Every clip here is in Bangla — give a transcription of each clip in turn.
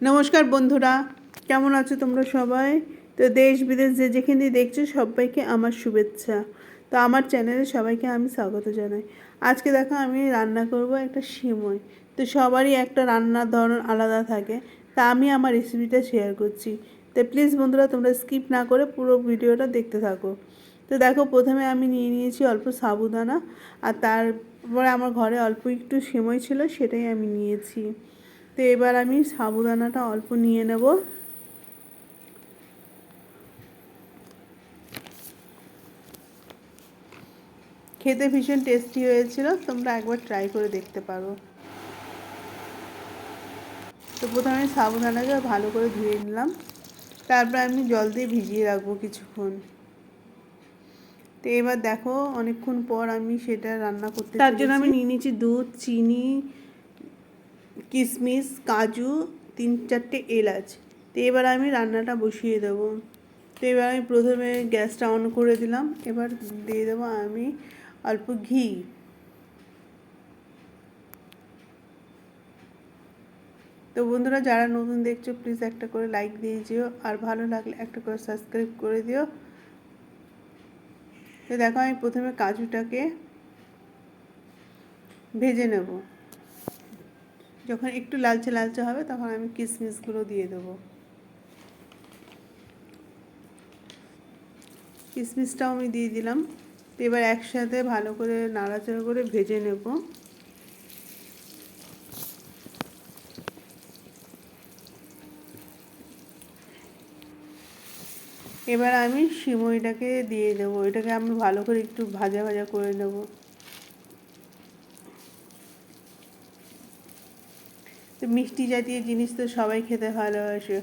নমস্কার বন্ধুরা, কেমন আছো তোমরা সবাই? তো দেশ, বিদেশ যে যেখানে দেখছ সবাইকে আমার শুভেচ্ছা। তো আমার চ্যানেলে সবাইকে আমি স্বাগত জানাই। আজকে দেখো আমি রান্না করব একটা সিমই। তো সবারই একটা রান্নার ধরন আলাদা থাকে, তা আমি আমার রেসিপিটা শেয়ার করছি। তো প্লিজ বন্ধুরা, তোমরা স্কিপ না করে পুরো ভিডিওটা দেখতে থাকো। তো দেখো, প্রথমে আমি নিয়ে নিয়েছি অল্প সাবুদানা, আর তারপরে আমার ঘরে অল্প একটু সিমই ছিল, সেটাই আমি নিয়েছি। তো এবার আমি সাবুদানাটা অল্প নিয়ে নেব। খেতে ভীষণ টেস্টি হয়েছিল তোমরা একবার ট্রাই করে দেখতে পারো। তো প্রথমে সাবুদানাকে ভালো করে ধুয়ে নিলাম। তারপর আমি জল দিয়ে ভিজিয়ে রাখব কিছুক্ষণ। তো এবার দেখো অনেকক্ষণ পর আমি সেটা রান্না করতে তার জন্য আমি নিয়ে নিয়েছি দুধ চিনি কিশমিশ কাজু, তিন চারটে এলাচ। তো এবার আমি রান্নাটা বসিয়ে দেবো। তো এবার আমি প্রথমে গ্যাসটা অন করে দিলাম। এবার দিয়ে দেবো আমি অল্প ঘি। তো বন্ধুরা, যারা নতুন দেখছ প্লিজ একটা করে লাইক দিয়ে যেও আর ভালো লাগলে একটা করে সাবস্ক্রাইব করে দিও। তো দেখো, আমি প্রথমে কাজুটাকে ভেজে নেব। যখন একটু লালচে লালচে হবে, তখন আমি কিশমিশগুলো দিয়ে দেবো। কিশমিশটাও আমি দিয়ে দিলাম। এবার একসাথে ভালো করে নাড়াচাড়া করে ভেজে নেব। এবার আমি সিমইটাকে দিয়ে দেবো। এটাকে আমি ভালো করে একটু ভাজা ভাজা করে নেব। তো মিষ্টি জাতীয় জিনিস তো সবাই খেতে ভালোবাসে।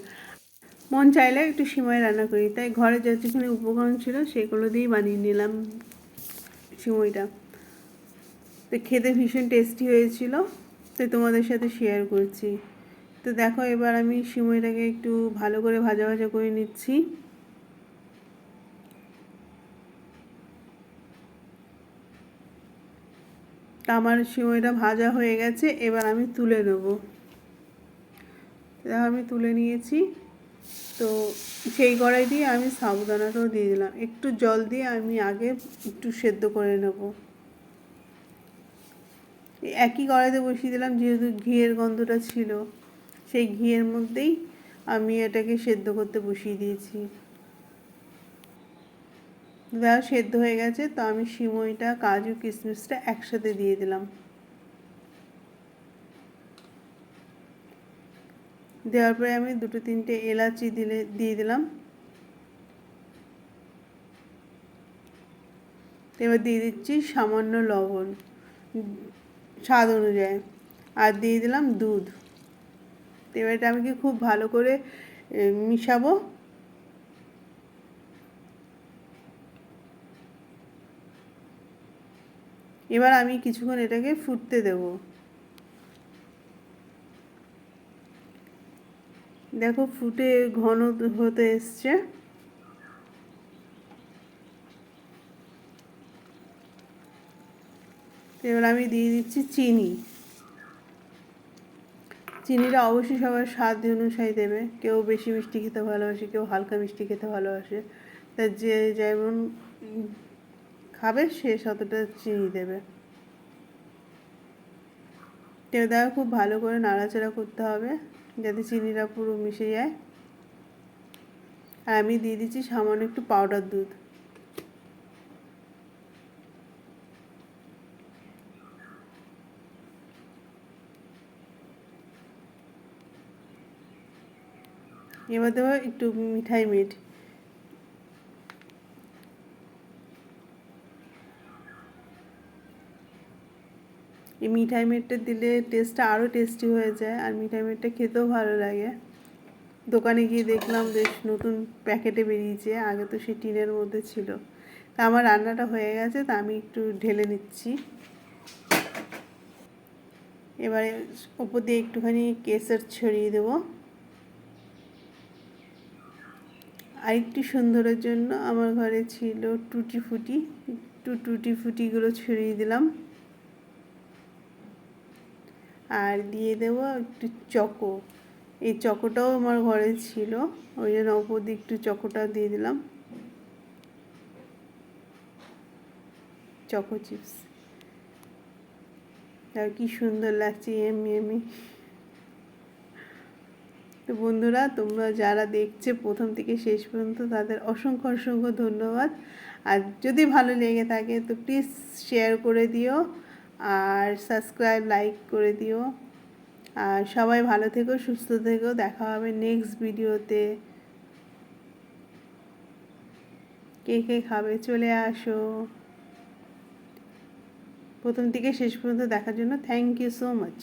মন চাইলে একটু সিমই রান্না করি, তাই ঘরে যতখানি উপকরণ ছিল সেগুলো দিয়েই বানিয়ে নিলাম সিমইটা তো খেতে ভীষণ টেস্টি হয়েছিল তো তোমাদের সাথে শেয়ার করছি। তো দেখো এবার আমি সিমইটাকে একটু ভালো করে ভাজা ভাজা করে নিচ্ছি। আমার সিমইটা ভাজা হয়ে গেছে, এবার আমি তুলে নেব। আমি তুলে নিয়েছি। তো সেই কড়াই দিয়ে আমি সাবুদানাটাও দিয়ে দিলাম। একটু জল দিয়ে আমি আগে একটু সেদ্ধ করে নেব। একই কড়াইতে বসিয়ে দিলাম, যেহেতু ঘিয়ের গন্ধটা ছিল, সেই ঘিয়ের মধ্যেই আমি এটাকে সেদ্ধ করতে বসিয়ে দিয়েছি। দেওয়া সেদ্ধ হয়ে গেছে। তো আমি সিমইটা, কাজু কিশমিশটা একসাথে দিয়ে দিলাম। দেওয়ার পরে আমি দুটো তিনটে এলাচি দিলে, দিয়ে দিলাম। এবার দিয়ে দিচ্ছি সামান্য লবণ, স্বাদ অনুযায়ী। আর দিয়ে দিলাম দুধ। এবার এটা আমি কি খুব ভালো করে মিশাবো। এবার আমি কিছুক্ষণ এটাকে ফুটতে দেব। দেখো ফুটে ঘন হতে এসছে। এবার আমি দিয়ে দিচ্ছি চিনি। চিনিটা অবশ্যই সবার স্বাদ অনুযায়ী দেবে। কেউ বেশি মিষ্টি খেতে ভালোবাসে, কেউ হালকা মিষ্টি খেতে ভালোবাসে। তা যে যেমন খাবে, সে ততটা চিনি দেবে। কেউ দেখো খুব ভালো করে নাড়াচাড়া করতে হবে। যাতে চিনিটা পুরো মিশে যায়। আর আমি দিয়ে দিচ্ছি সামান্য একটু পাউডার দুধ। এবার দেবো একটু মিঠাই মিট। এই মিঠাই মেটটা দিলে টেস্টটা আরও টেস্টি হয়ে যায়, আর মিঠাই মেটটা খেতেও ভালো লাগে। দোকানে গিয়ে দেখলাম, বেশ নতুন প্যাকেটে বেরিয়েছে, আগে তো সে টিনের মধ্যে ছিল। তা আমার রান্নাটা হয়ে গেছে, তা আমি একটু ঢেলে নিচ্ছি। এবারে ওপর দিয়ে একটুখানি কেসার ছড়িয়ে দেব। আর একটু সুন্দরের জন্য আমার ঘরে ছিল টুটি ফুটি একটু টুটি ফুটিগুলো ছড়িয়ে দিলাম। আর দিয়ে দেবো একটু চকো। এই চকোটাও আমার ঘরে ছিল, ওই জন্য দিয়ে একটু চকোটা দিয়ে দিলাম। Choco chips. আর কি সুন্দর লাগছে এমনি এমনি তো বন্ধুরা, তোমরা যারা দেখছে প্রথম থেকে শেষ পর্যন্ত, তাদের অসংখ্য অসংখ্য ধন্যবাদ। আর যদি ভালো লেগে থাকে, তো প্লিজ শেয়ার করে দিও। আর সাবস্ক্রাইব, লাইক করে দিও। আর সবাই ভালো থেকো, সুস্থ থেকো। দেখা হবে নেক্সট ভিডিওতে কে কে খাবে চলে আসো। প্রথম থেকে শেষ পর্যন্ত দেখার জন্য থ্যাংক ইউ সো মাচ